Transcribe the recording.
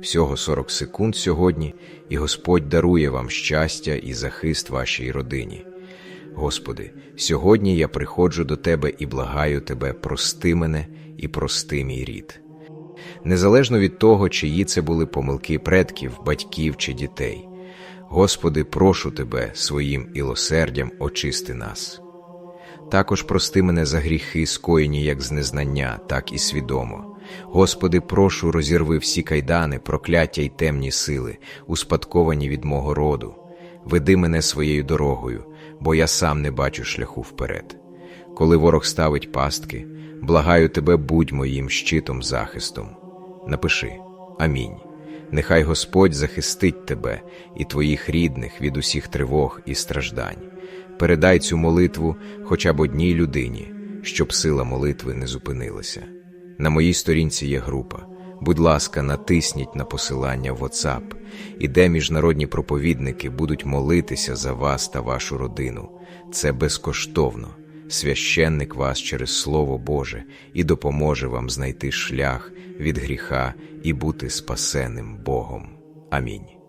Всього 40 секунд сьогодні, і Господь дарує вам щастя і захист вашій родині. Господи, сьогодні я приходжу до Тебе і благаю Тебе, прости мене і прости мій рід. Незалежно від того, чиї це були помилки предків, батьків чи дітей. Господи, прошу Тебе своїм ілосердям очисти нас. Також прости мене за гріхи, скоєні як з незнання, так і свідомо. Господи, прошу, розірви всі кайдани, прокляття й темні сили, успадковані від мого роду. Веди мене своєю дорогою, бо я сам не бачу шляху вперед. Коли ворог ставить пастки, благаю тебе, будь моїм щитом захистом. Напиши Амінь. Нехай Господь захистить тебе і твоїх рідних від усіх тривог і страждань. Передай цю молитву хоча б одній людині, щоб сила молитви не зупинилася. На моїй сторінці є група. Будь ласка, натисніть на посилання в WhatsApp, і де міжнародні проповідники будуть молитися за вас та вашу родину. Це безкоштовно. Священник вас через Слово Боже і допоможе вам знайти шлях від гріха і бути спасеним Богом. Амінь.